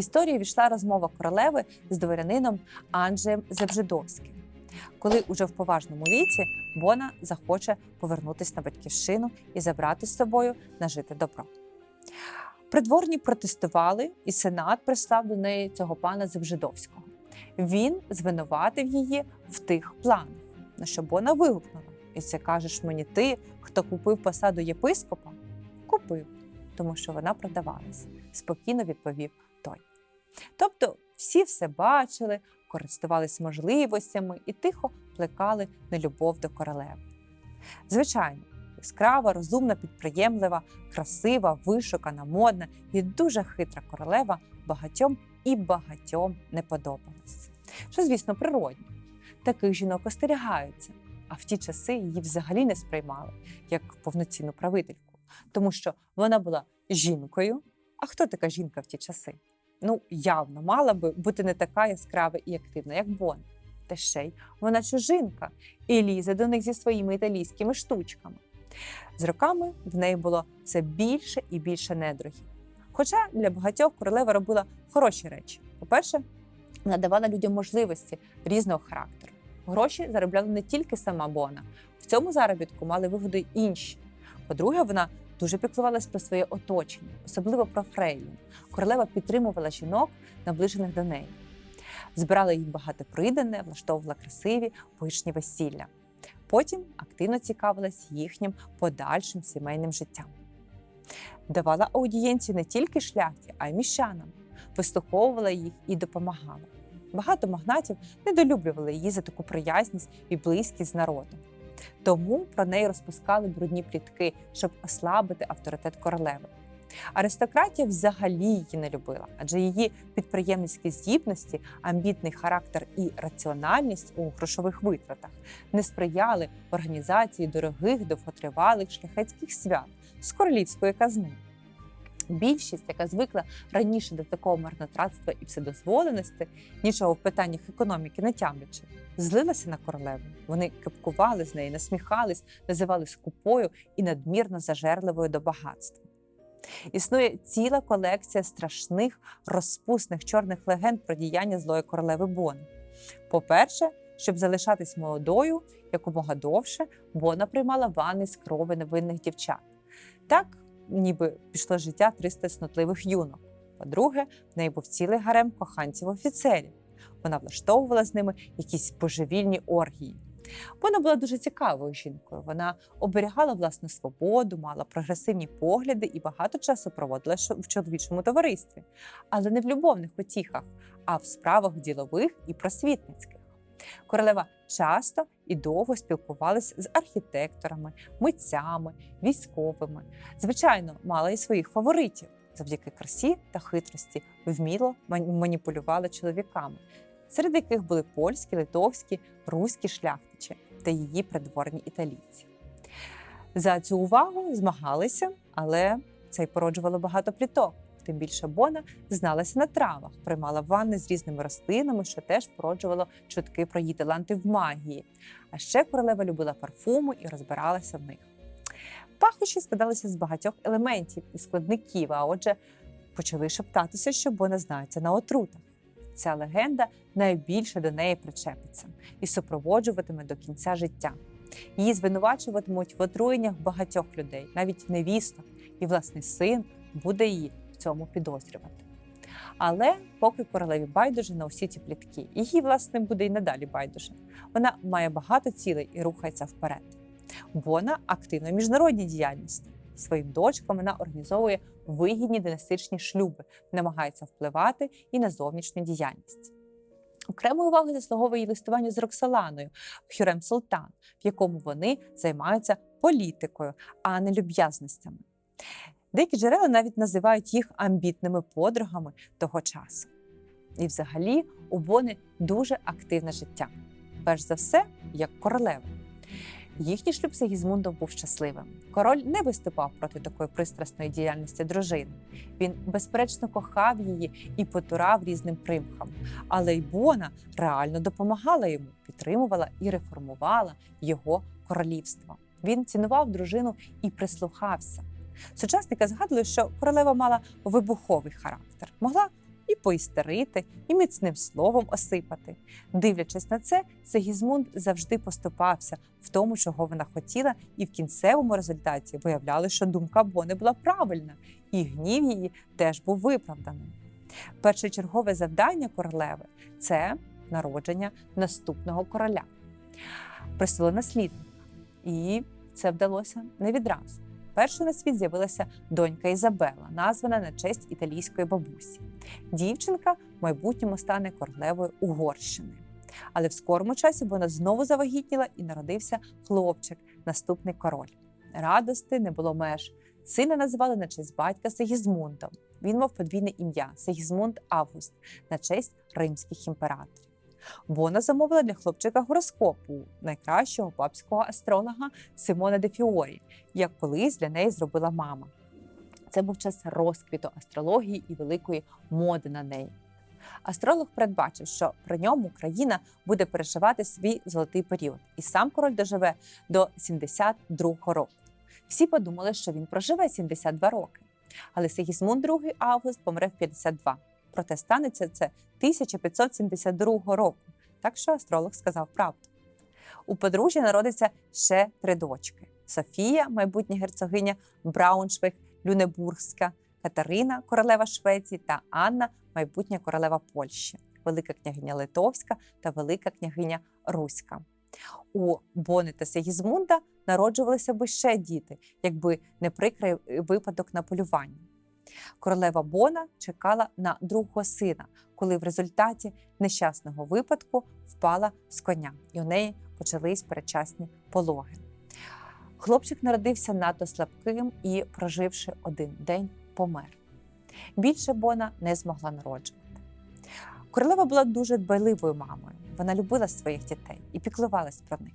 Історію війшла розмова королеви з дворянином Анджеєм Зебжидовським. Коли уже в поважному віці Бона захоче повернутися на батьківщину і забрати з собою нажите добро. Придворні протестували, і сенат прислав до неї цього пана Зевжидовського. Він звинуватив її в тих планах, на що Бона вигукнула: І це кажеш мені ти, хто купив посаду єпископа? Купив, тому що вона продавалась, спокійно відповів той. Тобто всі все бачили, користувались можливостями і тихо плекали нелюбов до королеви. Звичайно, яскрава, розумна, підприємлива, красива, вишукана, модна і дуже хитра королева багатьом і багатьом не подобалась. Що, звісно, природно. Таких жінок остерігаються, а в ті часи її взагалі не сприймали як повноцінну правительку, тому що вона була жінкою. А хто така жінка в ті часи? Ну, явно мала би бути не така яскрава і активна, як Бон. Та ще й вона чужинка і лізе до них зі своїми італійськими штучками. З роками в неї було все більше і більше недругів. Хоча для багатьох королева робила хороші речі. По-перше, вона давала людям можливості різного характеру. Гроші заробляла не тільки сама Бона, в цьому заробітку мали вигоду й інші. По-друге, вона дуже піклувалась про своє оточення, особливо про Фрейлін. Королева підтримувала жінок, наближених до неї. Збирала їм багато придане, влаштовувала красиві пишні весілля. Потім активно цікавилась їхнім подальшим сімейним життям. Давала аудієнції не тільки шляхті, а й міщанам, вислуховувала їх і допомагала. Багато магнатів недолюблювали її за таку приязність і близькість з народом. Тому про неї розпускали брудні плітки, щоб ослабити авторитет королеви. Аристократія взагалі її не любила, адже її підприємницькі здібності, амбітний характер і раціональність у грошових витратах не сприяли організації дорогих довготривалих шляхетських свят з королівської казни. Більшість, яка звикла раніше до такого марнотратства і вседозволеності, нічого в питаннях економіки не тямлячи, злилася на королеву. Вони кипкували з неї, насміхались, називали скупою і надмірно зажерливою до багатства. Існує ціла колекція страшних розпусних чорних легенд про діяння злої королеви Бони. По-перше, щоб залишатись молодою якомога довше, Бона приймала ванни з крови невинних дівчат. Так, ніби пішло життя 300 снотливих юнок. По-друге, в неї був цілий гарем коханців-офіцерів. Вона влаштовувала з ними якісь божевільні оргії. Вона була дуже цікавою жінкою. Вона оберігала власну свободу, мала прогресивні погляди і багато часу проводила в чоловічому товаристві, але не в любовних потіхах, а в справах ділових і просвітницьких. Королева часто і довго спілкувалася з архітекторами, митцями, військовими. Звичайно, мала і своїх фаворитів. Завдяки красі та хитрості вміло маніпулювала чоловіками, серед яких були польські, литовські, руські шляхтичі та її придворні італійці. За цю увагу змагалися, але це й породжувало багато пліток. Тим більше Бона зналася на травах, приймала ванни з різними рослинами, що теж породжувало чутки про її таланти в магії. А ще королева любила парфуми і розбиралася в них. Пахощі складалися з багатьох елементів і складників, а отже, почали шептатися, що Бона знається на отрутах. Ця легенда найбільше до неї причепиться і супроводжуватиме до кінця життя. Її звинувачуватимуть в отруєннях багатьох людей, навіть невісток, і власний син буде її цьому підозрювати. Але поки королеві байдуже на усі ці плітки, її, власне, буде і надалі байдуже. Вона має багато цілей і рухається вперед. Бона активна в міжнародній діяльності. Своїм дочкам вона організовує вигідні династичні шлюби, намагається впливати і на зовнішню діяльність. Окремою увагою заслуговує листування з Роксоланою Хюрем Султан, в якому вони займаються політикою, а не люб'язностями. Деякі джерела навіть називають їх амбітними подругами того часу. І, взагалі, у Бони дуже активне життя. Перш за все, як королева. Їхній шлюб з Гізмундом був щасливим. Король не виступав проти такої пристрасної діяльності дружини. Він безперечно кохав її і потурав різним примхам. Але й Бона реально допомагала йому, підтримувала і реформувала його королівство. Він цінував дружину і прислухався. Сучасники згадують, що королева мала вибуховий характер, могла і поістерити, і міцним словом осипати. Дивлячись на це, Сегізмунд завжди поступався в тому, чого вона хотіла, і в кінцевому результаті виявляли, що думка Бони була правильна, і гнів її теж був виправданим. Першочергове завдання королеви це народження наступного короля, престолонаслідника. І це вдалося не відразу. Першою на світ з'явилася донька Ізабела, названа на честь італійської бабусі. Дівчинка в майбутньому стане королевою Угорщини. Але в скорому часі вона знову завагітніла і народився хлопчик, наступний король. Радости не було меж. Сина називали на честь батька Сигізмундом. Він мав подвійне ім'я Сигізмунд Август на честь римських імператорів. Бона замовила для хлопчика гороскопу найкращого папського астролога Симона де Фіорі, як колись для неї зробила мама. Це був час розквіту астрології і великої моди на неї. Астролог передбачив, що при ньому країна буде переживати свій золотий період, і сам король доживе до 72-го року. Всі подумали, що він проживе 72 роки. Але Сигізмунд II Август помре в 52. Проте станеться це 1572 року. Так що астролог сказав правду. У подружжя народиться ще три дочки: Софія, майбутня герцогиня Брауншвейг, Люнебургська, Катерина, королева Швеції, та Анна, майбутня королева Польщі, Велика княгиня Литовська та Велика княгиня Руська. У Бони та Сигізмунда народжувалися б ще діти, якби не прикрий випадок на полюванні. Королева Бона чекала на другого сина, коли в результаті нещасного випадку впала з коня, і у неї почались передчасні пологи. Хлопчик народився надто слабким і, проживши один день, помер. Більше Бона не змогла народжувати. Королева була дуже дбайливою мамою. Вона любила своїх дітей і піклувалась про них.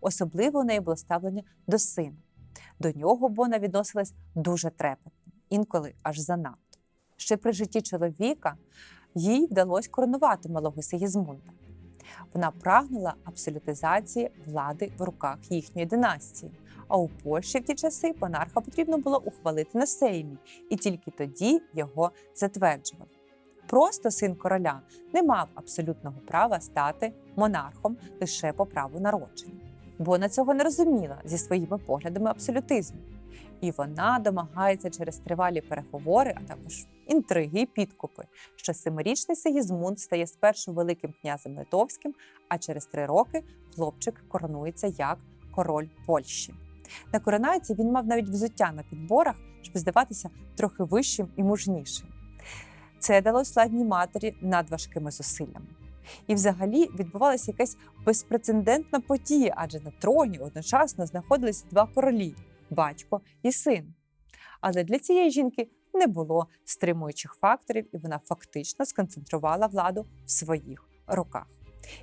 Особливо у неї було ставлення до сина. До нього Бона відносилась дуже трепетно, інколи аж занадто. Ще при житті чоловіка їй вдалося коронувати малого Сигізмунда. Вона прагнула абсолютизації влади в руках їхньої династії. А у Польщі в ті часи монарха потрібно було ухвалити на сеймі, і тільки тоді його затверджували. Просто син короля не мав абсолютного права стати монархом лише по праву народження. Бона цього не розуміла зі своїми поглядами абсолютизму. І вона домагається через тривалі переговори, а також інтриги і підкупи, що семирічний Сигізмунд стає спершу великим князем Литовським, а через три роки хлопчик коронується як король Польщі. На коронації він мав навіть взуття на підборах, щоб здаватися трохи вищим і мужнішим. Це далось владній матері надважкими зусиллями. І взагалі відбувалася якась безпрецедентна подія, адже на троні одночасно знаходились два королі батько і син. Але для цієї жінки не було стримуючих факторів, і вона фактично сконцентрувала владу в своїх руках.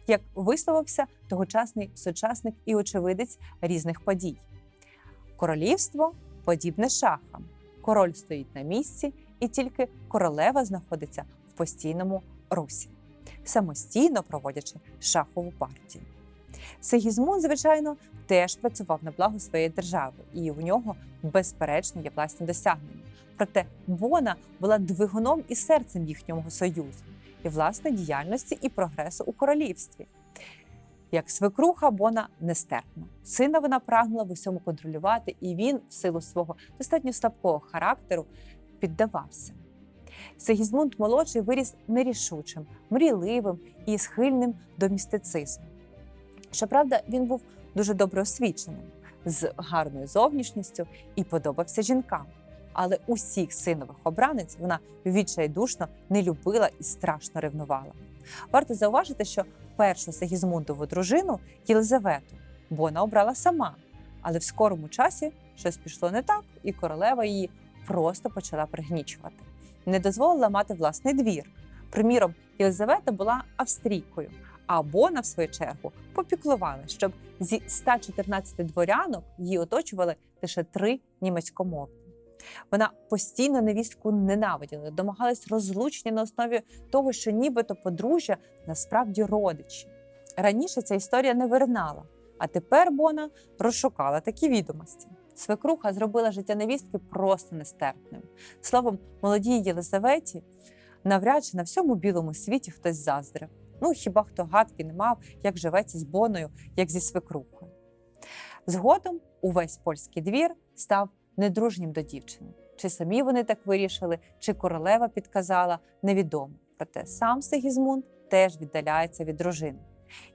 Як висловився тогочасний сучасник і очевидець різних подій. Королівство подібне шахам. Король стоїть на місці, і тільки королева знаходиться в постійному русі, самостійно проводячи шахову партію. Сигізмунд, звичайно, теж працював на благо своєї держави, і у нього, безперечно, є власні досягнення. Проте Бона була двигуном і серцем їхнього союзу, і власне діяльності і прогресу у королівстві. Як свекруха Бона нестерпна. Сина вона прагнула в усьому контролювати, і він, в силу свого достатньо слабкого характеру, піддавався. Сигізмунд молодший виріс нерішучим, мрійливим і схильним до містицизму. Щоправда, він був дуже добре освіченим, з гарною зовнішністю і подобався жінкам. Але усіх синових обранець вона відчайдушно не любила і страшно ревнувала. Варто зауважити, що першу Сигізмундову дружину Єлизавету Бона обрала сама, але в скорому часі щось пішло не так, і королева її просто почала пригнічувати. Не дозволила мати власний двір. Приміром, Єлизавета була австрійкою, а Бона, в свою чергу, попіклувала, щоб зі 114 дворянок її оточували лише три німецькомовні. Вона постійно невістку ненавиділа, домагалась розлучення на основі того, що нібито подружжя насправді родичі. Раніше ця історія не вирнала, а тепер Бона розшукала такі відомості. Свекруха зробила життя невістки просто нестерпним. Словом, молодій Єлизаветі Навряд чи на всьому білому світі хтось заздрив. Ну хіба хто гадки не мав, як живеться з Боною, як зі свекрухою. Згодом увесь польський двір став недружнім до дівчини. Чи самі вони так вирішили, чи королева підказала, невідомо. Проте сам Сигізмунд теж віддаляється від дружини.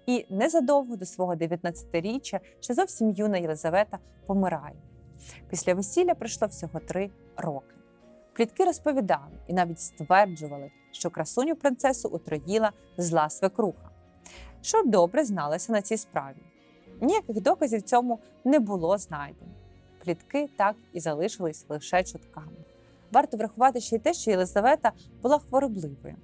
І незадовго до свого 19-річчя ще зовсім юна Єлизавета помирає. Після весілля пройшло всього три роки. Плітки розповідали і навіть стверджували, що красуню принцесу отруїла зла свекруха, що добре зналася на цій справі. Ніяких доказів цьому не було знайдено. Плітки так і залишились лише чутками. Варто врахувати ще й те, що Єлизавета була хворобливою,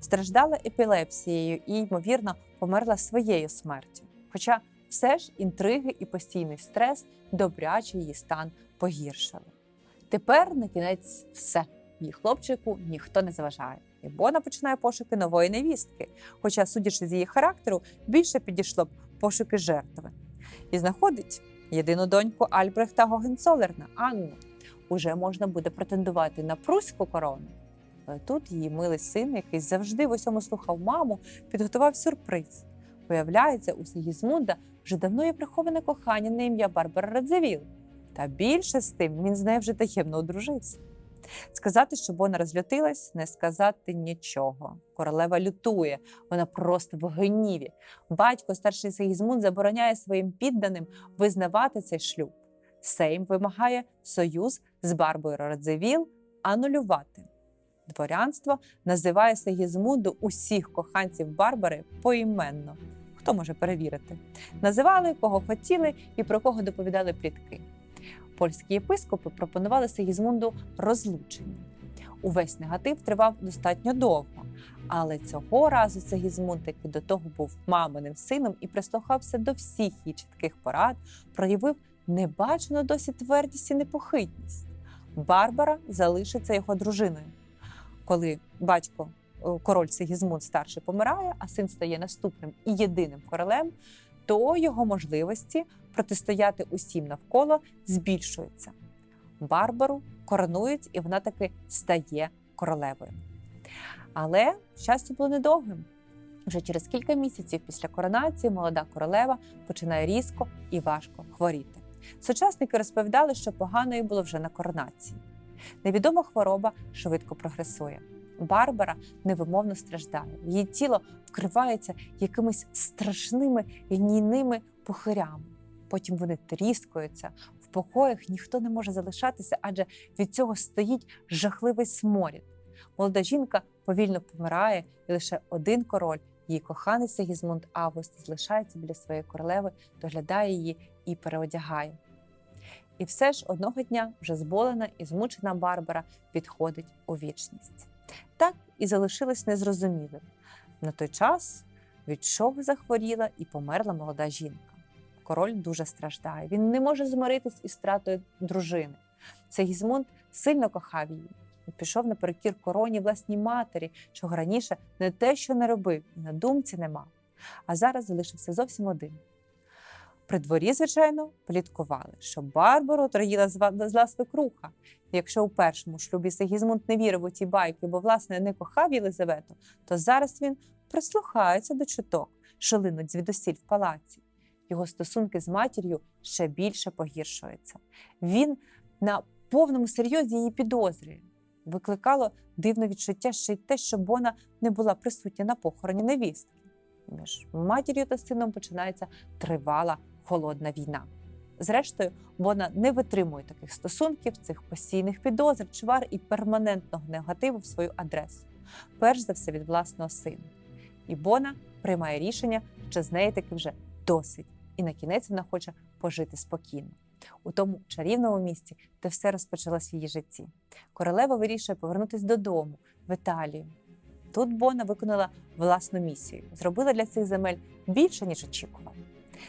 страждала епілепсією і, ймовірно, померла своєю смертю. Хоча все ж інтриги і постійний стрес добряче її стан погіршили. Тепер на кінець все. Її хлопчику ніхто не заважає. І Бона починає пошуки нової невістки. Хоча, судячи з її характеру, більше підійшло б пошуки жертви. І знаходить єдину доньку Альбрехта Гогенцолерна Анну. Уже можна буде претендувати на пруську корону. Але тут її милий син, який завжди в усьому слухав маму, підготував сюрприз. Виявляється, у Сигізмунда вже давно є приховане кохання на ім'я Барбара Радзивіл. Та більше з тим він з нею вже таємно одружився. Сказати, що Бона розлютилась, не сказати нічого. Королева лютує, вона просто в гніві. Батько, старший Сигізмунд, забороняє своїм підданим визнавати цей шлюб. Сейм вимагає союз з Барбою Радзивіл анулювати. Дворянство називає Сигізмунду усіх коханців Барбари поіменно. Хто може перевірити? Називали кого хотіли і про кого доповідали плітки. Польські єпископи пропонували Сигізмунду розлучення. Увесь негатив тривав достатньо довго, але цього разу Сигізмунд, який до того був маминим сином і прислухався до всіх її чітких порад, проявив небачену досі твердість і непохитність. Барбара залишиться його дружиною. Коли батько е, король Сигізмунд старший помирає, а син стає наступним і єдиним королем, то його можливості протистояти усім навколо збільшуються. Барбару коронують, і вона таки стає королевою. Але щастя було недовгим. Вже через кілька місяців після коронації молода королева починає різко і важко хворіти. Сучасники розповідали, що поганою було вже на коронації. Невідома хвороба швидко прогресує. Барбара невимовно страждає. Її тіло вкривається якимись страшними лінійними пухирями. Потім вони тріскаються. В покоях ніхто не може залишатися, адже від цього стоїть жахливий сморід. Молода жінка повільно помирає, і лише один король, її коханий Сигізмунд Август, залишається біля своєї королеви, доглядає її і переодягає. І все ж одного дня вже зболена і змучена Барбара відходить у вічність. І залишилось незрозумілим. На той час від чого захворіла і померла молода жінка. Король дуже страждає. Він не може змиритись із стратою дружини. Сигізмунд сильно кохав її і пішов наперекір короні власній матері, чого раніше не те, що не робив, і на думці не мав. А зараз залишився зовсім один. При дворі, звичайно, пліткували, що Барбару отруїла зла свекруха. Якщо у першому шлюбі Сигізмунд не вірив у ті байки, бо власне не кохав Єлизавету, то зараз він прислухається до чуток, що линуть звідусіль в палаці. Його стосунки з матір'ю ще більше погіршуються. Він на повному серйозі її підозрює. Викликало дивне відчуття ще й те, що Бона не була присутня на похороні невістки. Між матір'ю та сином починається тривала холодна війна. Зрештою, Бона не витримує таких стосунків, цих постійних підозр, чвар і перманентного негативу в свою адресу, перш за все від власного сина. І Бона приймає рішення, що з неї таки вже досить, і на кінець вона хоче пожити спокійно. У тому чарівному місці, де все розпочалось в її житті. Королева вирішує повернутися додому, в Італію. Тут Бона виконала власну місію, зробила для цих земель більше, ніж очікувала.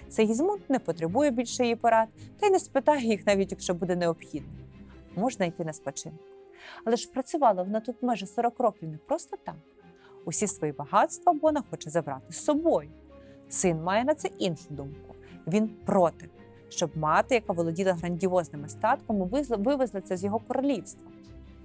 Сигізмунд не потребує більше її порад, та й не спитає їх, навіть якщо буде необхідно. Можна йти на спочинок. Але ж працювала вона тут майже 40 років не просто так. Усі свої багатства Бона хоче забрати з собою. Син має на це іншу думку. Він проти, щоб мати, яка володіла грандіозними статками, вивезла це з його королівства.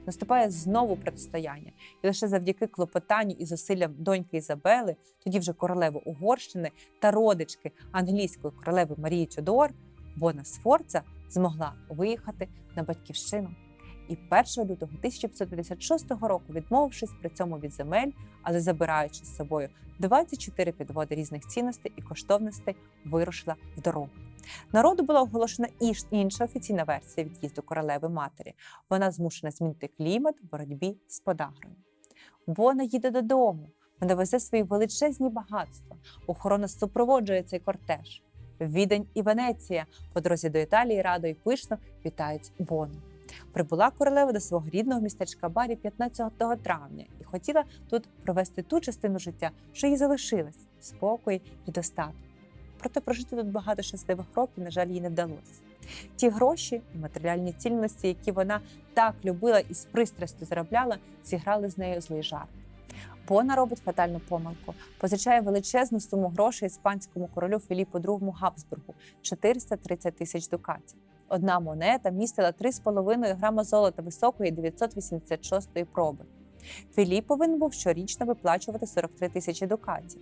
Наступає знову протистояння, і лише завдяки клопотанню і зусиллям доньки Ізабели, тоді вже королеви Угорщини та родички англійської королеви Марії Тюдор, Бона Сфорца змогла виїхати на батьківщину. І 1 лютого 1556 року, відмовившись при цьому від земель, але забираючи з собою 24 підводи різних цінностей і коштовностей, вирушила в дорогу. Народу була оголошена іш- інша офіційна версія від'їзду королеви матері. Вона змушена змінити клімат в боротьбі з подагрою. Бона їде додому. Вона везе свої величезні багатства. Охорона супроводжує цей кортеж. Відень і Венеція по дорозі до Італії радо і пишно вітають Бону. Прибула королева до свого рідного містечка Барі 15 травня і хотіла тут провести ту частину життя, що їй залишилась спокій і достаток. Проте прожити тут багато щасливих років, на жаль, їй не вдалося. Ті гроші і матеріальні цінності, які вона так любила і з пристрастю заробляла, зіграли з нею злий жарт. Бона робить фатальну помилку, позичає величезну суму грошей іспанському королю Філіпу II Габсбургу 430 тисяч дукатів. Одна монета містила 3,5 грама золота високої 986 проби. Філіп повинен був щорічно виплачувати 43 тисячі дукатів.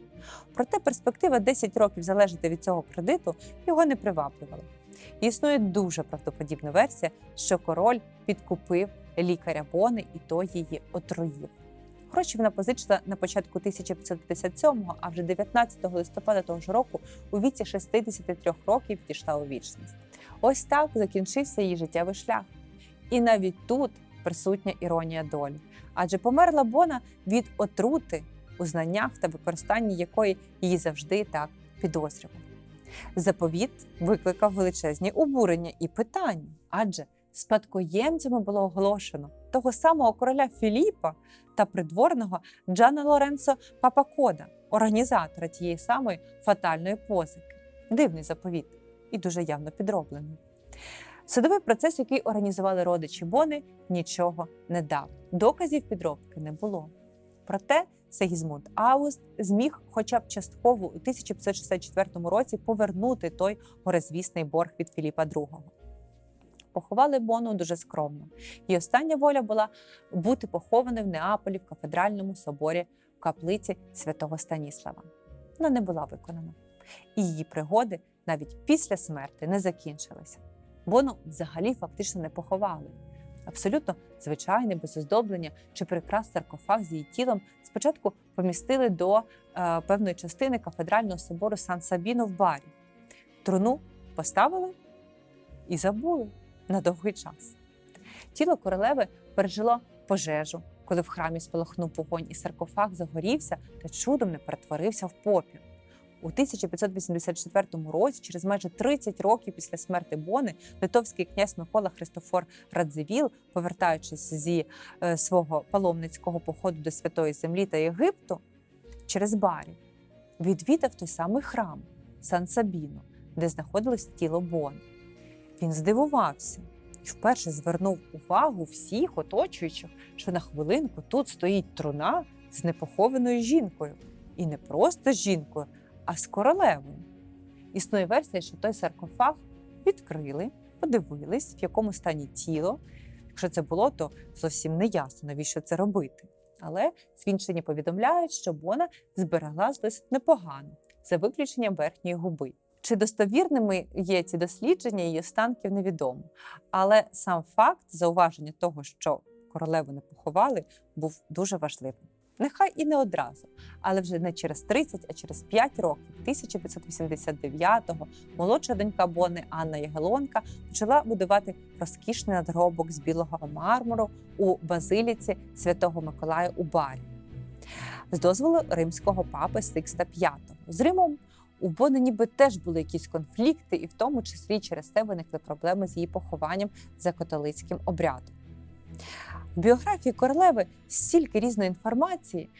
Проте перспектива 10 років залежати від цього кредиту його не приваблювала. Існує дуже правдоподібна версія, що король підкупив лікаря Бони і той її отруїв. Гроші вона позичила на початку 1557-го, а вже 19 листопада того ж року у віці 63 років пішла у вічність. Ось так закінчився її життєвий шлях. І навіть тут присутня іронія долі. Адже померла Бона від отрути у знаннях та використанні якої її завжди так підозрювали. Заповіт викликав величезні обурення і питання, адже спадкоємцями було оголошено того самого короля Філіпа та придворного Джана Лоренцо Папакода, організатора тієї самої фатальної позики. Дивний заповіт і дуже явно підроблений. Судовий процес, який організували родичі Бони, нічого не дав. Доказів підробки не було. Проте Сегізмунд Август зміг, хоча б частково у 1564 році повернути той горизвісний борг від Філіпа II. Поховали Бону дуже скромно. Її остання воля була бути похованою в Неаполі в кафедральному соборі в каплиці святого Станіслава. Вона не була виконана. І її пригоди навіть після смерти не закінчилися. Бону взагалі фактично не поховали. Абсолютно звичайний, без оздоблення чи прикрас саркофаг з її тілом спочатку помістили до е, певної частини кафедрального собору Сан Сабіно в барі. Труну поставили і забули на довгий час. Тіло королеви пережило пожежу, коли в храмі спалахнув вогонь, і саркофаг загорівся та чудом не перетворився в попіл. У 1584 році, через майже 30 років після смерти Бони, литовський князь Микола Христофор Радзивіл, повертаючись зі е, свого паломницького походу до Святої Землі та Єгипту через Барі, відвідав той самий храм Сан Сабіно, де знаходилось тіло Бони. Він здивувався і вперше звернув увагу всіх оточуючих, що на хвилинку тут стоїть труна з непохованою жінкою. І не просто жінкою, а з королевою. Існує версія, що той саркофаг відкрили, подивились, в якому стані тіло. Якщо це було, то зовсім не ясно, навіщо це робити. Але свідчення повідомляють, що Бона збереглась досить непогано, за виключенням верхньої губи. Чи достовірними є ці дослідження її останків, невідомо. Але сам факт зауваження того, що королеву не поховали, був дуже важливим. Нехай і не одразу, але вже не через 30, а через 5 років, 1589-го, молодша донька Бони Анна Ягелонка почала будувати розкішний надгробок з білого мармуру у базиліці Святого Миколая у Барі. З дозволу римського папи Сикста V. З Римом у Бони ніби теж були якісь конфлікти, і в тому числі через це виникли проблеми з її похованням за католицьким обрядом. В біографії королеви стільки різної інформації,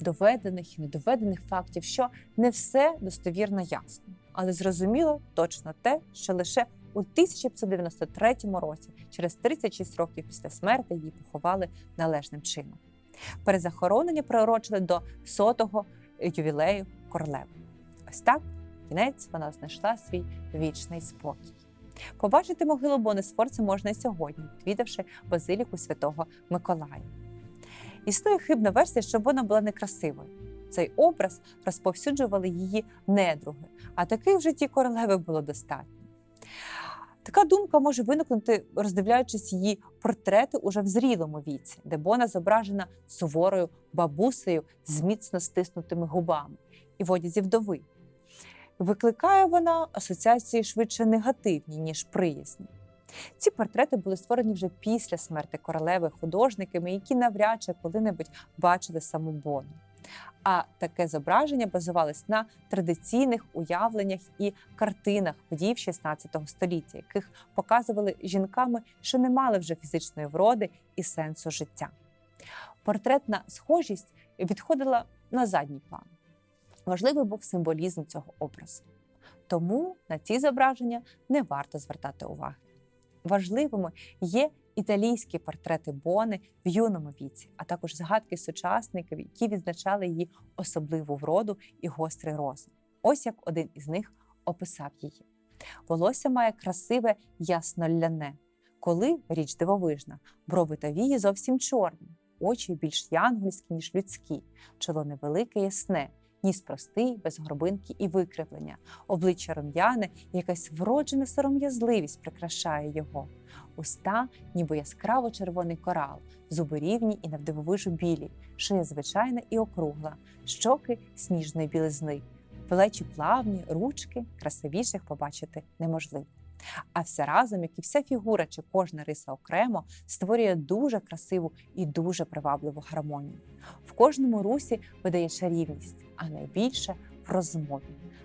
доведених і недоведених фактів, що не все достовірно ясно. Але зрозуміло точно те, що лише у 1593 році, через 36 років після смерти, її поховали належним чином. Перезахоронення приурочили до сотого ювілею королеви. Ось так, кінець вона знайшла свій вічний спокій. Побачити могилу Бони Сфорци можна і сьогодні, відвідавши базиліку святого Миколая. Існує хибна версія, що Бона була некрасивою. Цей образ розповсюджували її недруги, а таких в житті королеви було достатньо. Така думка може виникнути, роздивляючись її портрети уже в зрілому віці, де Бона зображена суворою бабусею з міцно стиснутими губами і в одязі вдови. Викликає вона асоціації швидше негативні, ніж приязні. Ці портрети були створені вже після смерти королеви художниками, які навряд чи коли-небудь бачили саму Бону. А таке зображення базувалось на традиційних уявленнях і картинах подій 16 століття, яких показували жінками, що не мали вже фізичної вроди і сенсу життя. Портретна схожість відходила на задній план. Важливий був символізм цього образу. Тому на ці зображення не варто звертати уваги. Важливими є італійські портрети Бони в юному віці, а також згадки сучасників, які відзначали її особливу вроду і гострий розум. Ось як один із них описав її. Волосся має красиве ясно-ляне, коли річ дивовижна, брови та вії зовсім чорні, очі більш янгольські, ніж людські, чоло невелике, ясне, ніс простий, без горбинки і викривлення, обличчя рум'яне, якась вроджена сором'язливість прикрашає його. Уста, ніби яскраво червоний корал, зуби рівні і навдивовижу білі, шия звичайна і округла, щоки сніжної білизни, плечі плавні, ручки красивіших побачити неможливо. А все разом, як і вся фігура чи кожна риса окремо, створює дуже красиву і дуже привабливу гармонію. В кожному русі видає чарівність, а найбільше в розмові.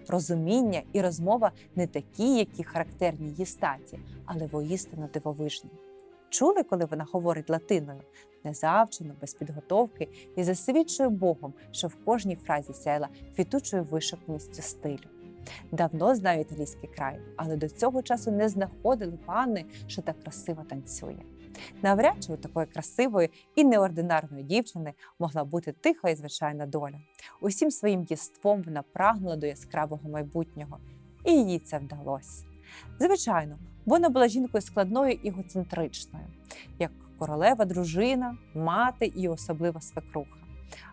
Розуміння і розмова не такі, які характерні її статі, але воістину дивовижні. Чули, коли вона говорить латиною, незавчено, без підготовки і засвідчує Богом, що в кожній фразі сяяла квітучою вишуканістю стилю. Давно знаю італійський край, але до цього часу не знаходили панни, що так красиво танцює. Навряд чи у такої красивої і неординарної дівчини могла бути тиха і звичайна доля. Усім своїм єством вона прагнула до яскравого майбутнього, і їй це вдалося. Звичайно, вона була жінкою складною і егоцентричною, як королева, дружина, мати і особлива свекруха.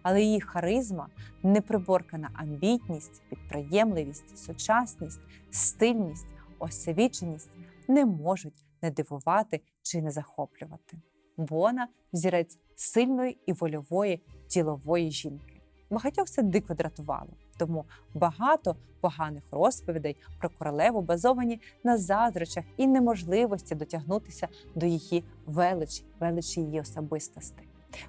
Але її харизма, неприборкана амбітність, підприємливість, сучасність, стильність, освіченість не можуть не дивувати чи не захоплювати. Бона взірець сильної і вольової ділової жінки. Багатьох це дико дратувало, тому багато поганих розповідей про королеву базовані на заздрочах і неможливості дотягнутися до її величі, величі її особистості.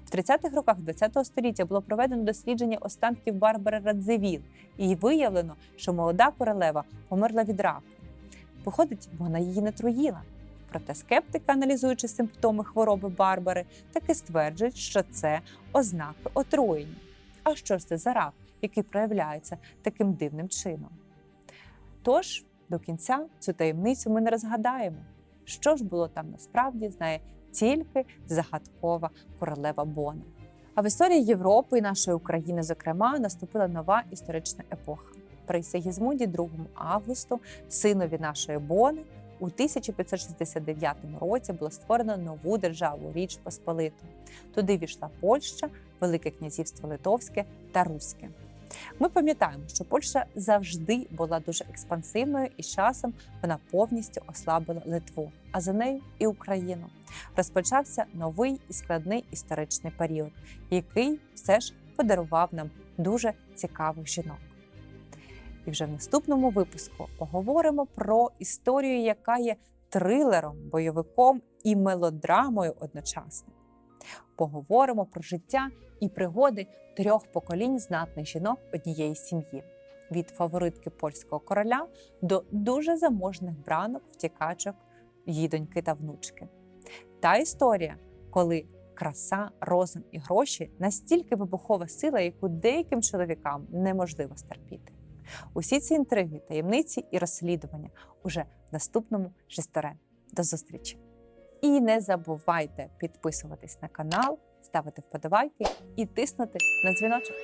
В 30-х роках ХХ століття було проведено дослідження останків Барбари Радзивіл, і виявлено, що молода королева померла від раку. Виходить, вона її не труїла. Проте скептики, аналізуючи симптоми хвороби Барбари, таки стверджують, що це ознаки отруєння. А що ж це за рак, який проявляється таким дивним чином? Тож до кінця цю таємницю ми не розгадаємо. Що ж було там насправді, знає тільки загадкова королева Бона. А в історії Європи і нашої України, зокрема, наступила нова історична епоха. При Сигізмунді II Августу, синові нашої Бони, у 1569 році було створено нову державу Річ Посполиту. Туди війшла Польща, Велике князівство Литовське та Руське. Ми пам'ятаємо, що Польща завжди була дуже експансивною і з часом вона повністю ослабила Литву, а за нею і Україну. Розпочався новий і складний історичний період, який все ж подарував нам дуже цікавих жінок. Вже в наступному випуску поговоримо про історію, яка є трилером, бойовиком і мелодрамою одночасно. Поговоримо про життя і пригоди трьох поколінь знатних жінок однієї сім'ї від фаворитки польського короля до дуже заможних бранок, втікачок, її доньки та внучки. Та історія, коли краса, розум і гроші настільки вибухова сила, яку деяким чоловікам неможливо стерпіти. Усі ці інтриги, таємниці і розслідування уже в наступному шестере. До зустрічі! І не забувайте підписуватись на канал, ставити вподобайки і тиснути на дзвіночок.